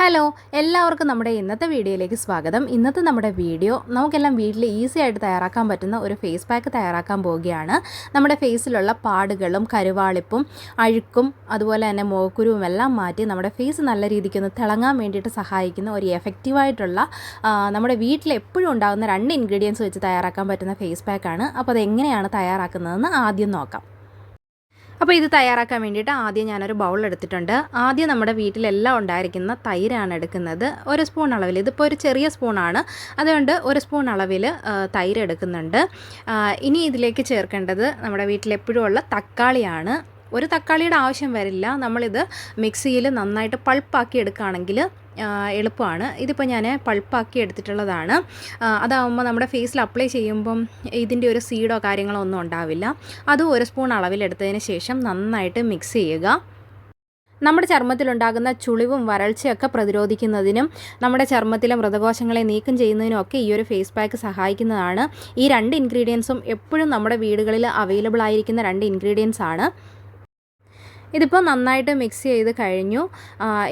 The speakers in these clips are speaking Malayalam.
ഹലോ എല്ലാവർക്കും നമ്മുടെ ഇന്നത്തെ വീഡിയോയിലേക്ക് സ്വാഗതം. ഇന്നത്തെ നമ്മുടെ വീഡിയോ നമുക്കെല്ലാം വീട്ടിൽ ഈസി ആയിട്ട് തയ്യാറാക്കാൻ പറ്റുന്ന ഒരു ഫേസ് പാക്ക് തയ്യാറാക്കാൻ പോവുകയാണ്. നമ്മുടെ ഫേസിലുള്ള പാടുകളും കരുവാളിപ്പും അഴുക്കും അതുപോലെ തന്നെ മോക്കുരുവും എല്ലാം മാറ്റി നമ്മുടെ ഫേസ് നല്ല രീതിക്ക് ഒന്ന് തിളങ്ങാൻ വേണ്ടിയിട്ട് സഹായിക്കുന്ന ഒരു എഫക്റ്റീവായിട്ടുള്ള നമ്മുടെ വീട്ടിൽ എപ്പോഴും ഉണ്ടാകുന്ന രണ്ട് ഇൻഗ്രീഡിയൻസ് വെച്ച് തയ്യാറാക്കാൻ പറ്റുന്ന ഫേസ് പാക്കാണ് അപ്പോൾ അതെങ്ങനെയാണ് തയ്യാറാക്കുന്നതെന്ന് ആദ്യം നോക്കാം. അപ്പോൾ ഇത് തയ്യാറാക്കാൻ വേണ്ടിയിട്ട് ആദ്യം ഞാനൊരു ബൗൾ എടുത്തിട്ടുണ്ട്. ആദ്യം നമ്മുടെ വീട്ടിലെല്ലാം ഉണ്ടായിരിക്കുന്ന തൈരാണ് എടുക്കുന്നത്. ഒരു സ്പൂൺ അളവിൽ ഇതിപ്പോൾ ഒരു ചെറിയ സ്പൂണാണ് അതുകൊണ്ട് ഒരു സ്പൂൺ അളവിൽ തൈര് എടുക്കുന്നുണ്ട്. ഇനി ഇതിലേക്ക് ചേർക്കേണ്ടത് നമ്മുടെ വീട്ടിലെപ്പോഴും ഉള്ള തക്കാളിയാണ്. ഒരു തക്കാളിയുടെ ആവശ്യം വരില്ല. നമ്മളിത് മിക്സിയിൽ നന്നായിട്ട് പൾപ്പാക്കി എടുക്കുകയാണെങ്കിൽ എളുപ്പമാണ്. ഇതിപ്പോൾ ഞാൻ പൾപ്പാക്കി എടുത്തിട്ടുള്ളതാണ്. അതാവുമ്പോൾ നമ്മുടെ ഫേസിൽ അപ്ലൈ ചെയ്യുമ്പം ഇതിന്റെ ഒരു സീഡോ കാര്യങ്ങളോ ഒന്നും ഉണ്ടാവില്ല. അത് ഒരു സ്പൂൺ അളവിലെടുത്തതിന് ശേഷം നന്നായിട്ട് മിക്സ് ചെയ്യുക. നമ്മുടെ ചർമ്മത്തിലുണ്ടാകുന്ന ചുളിവും വരൾച്ചയൊക്കെ പ്രതിരോധിക്കുന്നതിനും നമ്മുടെ ചർമ്മത്തിലെ മൃതകോശങ്ങളെ നീക്കം ചെയ്യുന്നതിനും ഒക്കെ ഈ ഒരു ഫേസ് പാക്ക് സഹായിക്കുന്നതാണ്. ഈ രണ്ട് ഇൻഗ്രീഡിയൻസും എപ്പോഴും നമ്മുടെ വീടുകളിൽ അവൈലബിൾ ആയിരിക്കുന്ന രണ്ട് ഇൻഗ്രീഡിയൻസ് ആണ്. ഇതിപ്പോൾ നന്നായിട്ട് മിക്സ് ചെയ്ത് കഴിഞ്ഞു.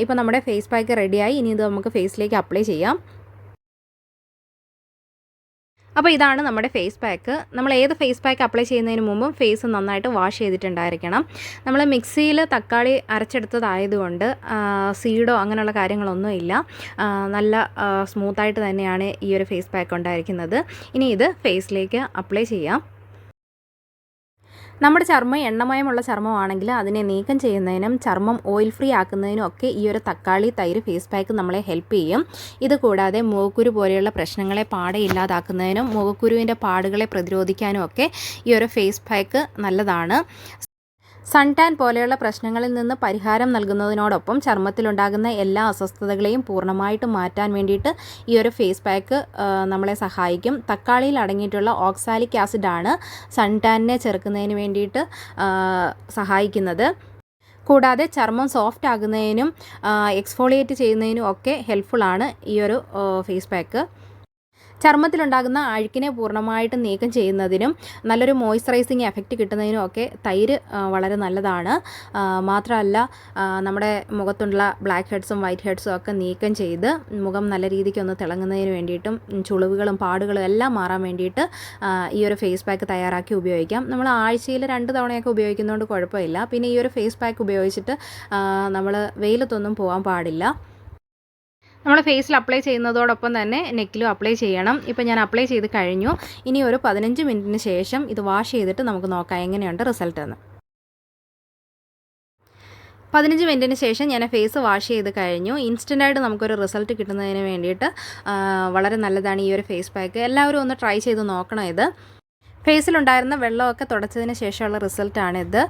ഇപ്പോൾ നമ്മുടെ ഫേസ് പാക്ക് റെഡിയായി ഇനി ഇത് നമുക്ക് ഫേസിലേക്ക് അപ്ലൈ ചെയ്യാം. അപ്പോൾ ഇതാണ് നമ്മുടെ ഫേസ് പാക്ക് നമ്മൾ ഏത് ഫേസ് പാക്ക് അപ്ലൈ ചെയ്യുന്നതിന് മുമ്പും ഫേസ് നന്നായിട്ട് വാഷ് ചെയ്തിട്ടുണ്ടായിരിക്കണം. നമ്മൾ മിക്സിയിൽ തക്കാളി അരച്ചെടുത്തതായതുകൊണ്ട് സീഡോ അങ്ങനെയുള്ള കാര്യങ്ങളൊന്നും ഇല്ല. നല്ല സ്മൂത്തായിട്ട് തന്നെയാണ് ഈ ഒരു ഫേസ് പാക്ക് ഉണ്ടായിരിക്കുന്നത്. ഇനി ഇത് ഫേസിലേക്ക് അപ്ലൈ ചെയ്യാം. നമ്മുടെ ചർമ്മം എണ്ണമയമുള്ള ചർമ്മമാണെങ്കിൽ അതിനെ നീക്കം ചെയ്യുന്നതിനും ചർമ്മം ഓയിൽ ഫ്രീ ആക്കുന്നതിനും ഒക്കെ ഈ ഒരു തക്കാളി തൈര് ഫേസ് പാക്ക് നമ്മളെ ഹെൽപ്പ് ചെയ്യും. ഇത് കൂടാതെ മുഖക്കുരു പോലെയുള്ള പ്രശ്നങ്ങളെ പാടെ ഇല്ലാതാക്കുന്നതിനും മുഖക്കുരുവിന്റെ പാടുകളെ പ്രതിരോധിക്കാനും ഒക്കെ ഈ ഒരു ഫേസ് പാക്ക് നല്ലതാണ്. സൺ ടാൻ പോലെയുള്ള പ്രശ്നങ്ങളിൽ നിന്ന് പരിഹാരം നൽകുന്നതിനോടൊപ്പം ചർമ്മത്തിലുണ്ടാകുന്ന എല്ലാ അസ്വസ്ഥതകളെയും പൂർണമായിട്ടും മാറ്റാൻ വേണ്ടിയിട്ട് ഈ ഒരു ഫേസ് പാക്ക് നമ്മളെ സഹായിക്കും. തക്കാളിയിൽ അടങ്ങിയിട്ടുള്ള ഓക്സാലിക് ആസിഡാണ് സൺടാനിനെ ചെറുക്കുന്നതിന് വേണ്ടിയിട്ട് സഹായിക്കുന്നത്. കൂടാതെ ചർമ്മം സോഫ്റ്റ് ആകുന്നതിനും എക്സ്ഫോളിയേറ്റ് ചെയ്യുന്നതിനും ഒക്കെ ഹെൽപ്ഫുള്ളാണ് ഈ ഒരു ഫേസ് പാക്ക്. ചർമ്മത്തിലുണ്ടാകുന്ന അഴുക്കിനെ പൂർണമായിട്ടും നീക്കം ചെയ്യുന്നതിനും നല്ലൊരു മോയ്സ്ചറൈസിങ് എഫക്റ്റ് കിട്ടുന്നതിനും ഒക്കെ തൈര് വളരെ നല്ലതാണ്. മാത്രമല്ല നമ്മുടെ മുഖത്തുള്ള ബ്ലാക്ക് ഹെഡ്സും വൈറ്റ് ഹെഡ്സും ഒക്കെ നീക്കം ചെയ്ത് മുഖം നല്ല രീതിക്ക് ഒന്ന് തിളങ്ങുന്നതിന് വേണ്ടിയിട്ടും ചുളിവുകളും പാടുകളും എല്ലാം മാറാൻ വേണ്ടിയിട്ട് ഈ ഒരു ഫേസ് പാക്ക് തയ്യാറാക്കി ഉപയോഗിക്കാം. നമ്മൾ ആഴ്ചയിൽ രണ്ട് തവണയൊക്കെ ഉപയോഗിക്കുന്നതുകൊണ്ട് കുഴപ്പമില്ല. പിന്നെ ഈ ഒരു ഫേസ് പാക്ക് ഉപയോഗിച്ചിട്ട് നമ്മൾ വെയിലത്തൊന്നും പോകാൻ പാടില്ല. നമ്മൾ ഫേസിൽ അപ്ലൈ ചെയ്യുന്നതോടൊപ്പം തന്നെ നെക്കിലും അപ്ലൈ ചെയ്യണം. ഇപ്പോൾ ഞാൻ അപ്ലൈ ചെയ്ത് കഴിഞ്ഞു. ഇനി ഒരു പതിനഞ്ച് മിനിറ്റിന് ശേഷം ഇത് വാഷ് ചെയ്തിട്ട് നമുക്ക് നോക്കാം എങ്ങനെയുണ്ട് റിസൾട്ട് എന്ന്. പതിനഞ്ച് മിനിറ്റിന് ശേഷം ഞാൻ ഫേസ് വാഷ് ചെയ്ത് കഴിഞ്ഞു. ഇൻസ്റ്റന്റായിട്ട് നമുക്കൊരു റിസൾട്ട് കിട്ടുന്നതിന് വേണ്ടിയിട്ട് വളരെ നല്ലതാണ് ഈ ഒരു ഫേസ് പാക്ക് എല്ലാവരും ഒന്ന് ട്രൈ ചെയ്ത് നോക്കണം ഇത്. ഫേസിലുണ്ടായിരുന്ന വെള്ളമൊക്കെ തുടച്ചതിന് ശേഷമുള്ള റിസൾട്ടാണിത്.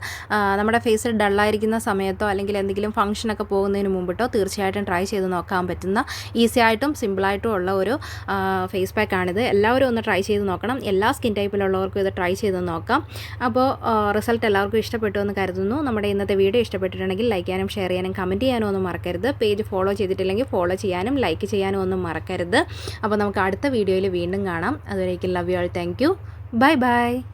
നമ്മുടെ ഫേസ് ഡള്ളായിരിക്കുന്ന സമയത്തോ അല്ലെങ്കിൽ എന്തെങ്കിലും ഫംഗ്ഷനൊക്കെ പോകുന്നതിന് മുമ്പിട്ടോ തീർച്ചയായിട്ടും ട്രൈ ചെയ്ത് നോക്കാൻ പറ്റുന്ന ഈസി ആയിട്ടും സിമ്പിളായിട്ടും ഉള്ള ഒരു ഫേസ് പാക്കാണിത്. എല്ലാവരും ഒന്ന് ട്രൈ ചെയ്ത് നോക്കണം. എല്ലാ സ്കിൻ ടൈപ്പിലുള്ളവർക്കും ഇത് ട്രൈ ചെയ്ത് നോക്കാം. അപ്പോൾ റിസൾട്ട് എല്ലാവർക്കും ഇഷ്ടപ്പെട്ടു എന്ന് കരുതുന്നു. നമ്മുടെ ഇന്നത്തെ വീഡിയോ ഇഷ്ടപ്പെട്ടിട്ടുണ്ടെങ്കിൽ ലൈക്ക് ചെയ്യാനും ഷെയർ ചെയ്യാനും കമന്റ് ചെയ്യാനും ഒന്നും മറക്കരുത്. പേജ് ഫോളോ ചെയ്തിട്ടില്ലെങ്കിൽ ഫോളോ ചെയ്യാനും ലൈക്ക് ചെയ്യാനും ഒന്നും മറക്കരുത്. അപ്പോൾ നമുക്ക് അടുത്ത വീഡിയോയിൽ വീണ്ടും കാണാം. അതുവരേക്കും love you all. Thank Bye-bye.